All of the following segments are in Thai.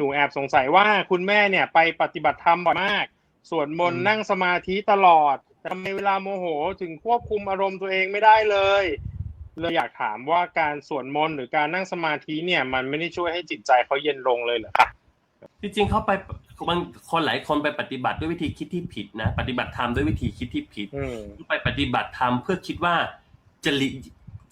หนูแอบสงสัยว่าคุณแม่เนี่ยไปปฏิบัติธรรมบ่อยมาก สวดมนต์นั่งสมาธิตลอดทำไมเวลาโมโหถึงควบคุมอารมณ์ตัวเองไม่ได้เลย เลยอยากถามว่าการสวดมนต์หรือการนั่งสมาธิเนี่ยมันไม่ได้ช่วยให้จิตใจเขาเย็นลงเลยเหรอคะจริงๆเขาไปบางคนหลายคนไปปฏิบัติด้วยวิธีคิดที่ผิดนะ ปฏิบัติธรรมด้วยวิธีคิดที่ผิดอืมไปปฏิบัติธรรมเพื่อคิดว่าจะหลีก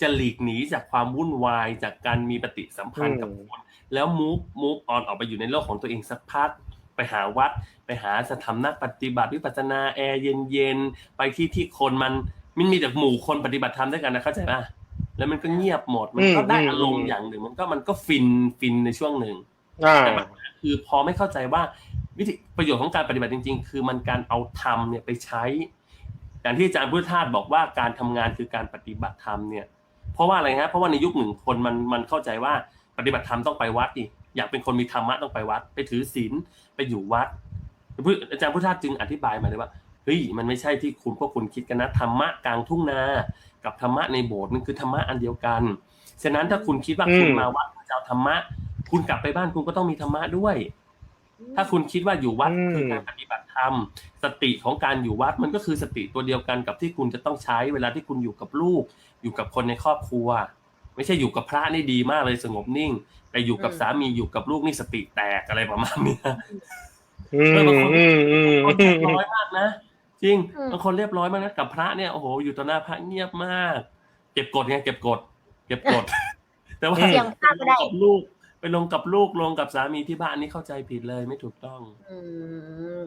จะหลีกหนีจากความวุ่นวายจากการมีปฏิสัมพันธ์กับคนแล้วมูฟมูฟออนออกไปอยู่ในโลกของตัวเองสักพักไปหาวัด ไปหาสถานนักปฏิบัติวิปัสสนาแอร์เย็นๆไปที่ที่คนมันมันมีแต่หมู่คนปฏิบัติธรรมด้วยกันนะเข้าใจป่ะแล้วมันก็เงียบหมดมันก็ได้อารมณ์อย่างหนึ่ง มันก็มันก็ฟินฟินในช่วงหนึ่งอ่าแต่ปัญหาคือพอไม่เข้าใจว่าวิธีประโยชน์ของการปฏิบัติจริง ๆ คือมันการเอาธรรมเนี่ยไปใช้อย่างที่อาจารย์พุทธทาสบอกว่าการทำงานคือการปฏิบัติธรรมเนี่ย เพราะว่าอะไรฮะเพราะว่าในยุคหนึ่งคนมันมันเข้าใจว่าปฏิบัติธรรมต้องไปวัดดิอยากเป็นคนมีธรรมะต้องไปวัด ไปถือศีลไปอยู่วัดอาจารย์พุทธาจึงอธิบายมาเลยว่าเฮ้ยมันไม่ใช่ที่คุณพวกคุณคิดกันนะธรรมะกลางทุ่งนา กับธรรมะในโบสถ์มันคือธรรมะอันเดียวกันฉะนั้นถ้าคุณคิดว่าคุณมาวัดเจะเอาธรรมะ คุณกลับไปบ้านคุณก็ต้องมีธรรมะด้วย ถ้าคุณคิดว่าอยู่วัดอืมคือการปฏิบัติธรรม สติของการอยู่วัดมันก็คือสติตัวเดียวกันกับที่คุณจะต้องใช้ เวลาที่คุณอยู่กับลูก อยู่กับคนในครอบครัว ไม่ใช่อยู่กับพระนี่ดีมากเลยสงบนิ่ง แต่อยู่กับอืมสามีอยู่กับลูกนี่สติแตกอะไรประมาณเนี้ยอืมเออบางคนอืมอืมคนเรียบร้อยมากนะ จริงอืมบางคนเรียบร้อยมากนะกับพระเนี่ยโอ้โหอยู่ต่อหน้าพระเงียบมาก เก็บกดไงเก็บกด เก็บกด แต่ว่าอืมเสียงภาคก็ได้กับลูก ไปลงกับลูกลงกับสามีที่บ้านนี้เข้าใจผิดเลยไม่ถูกต้อง อืม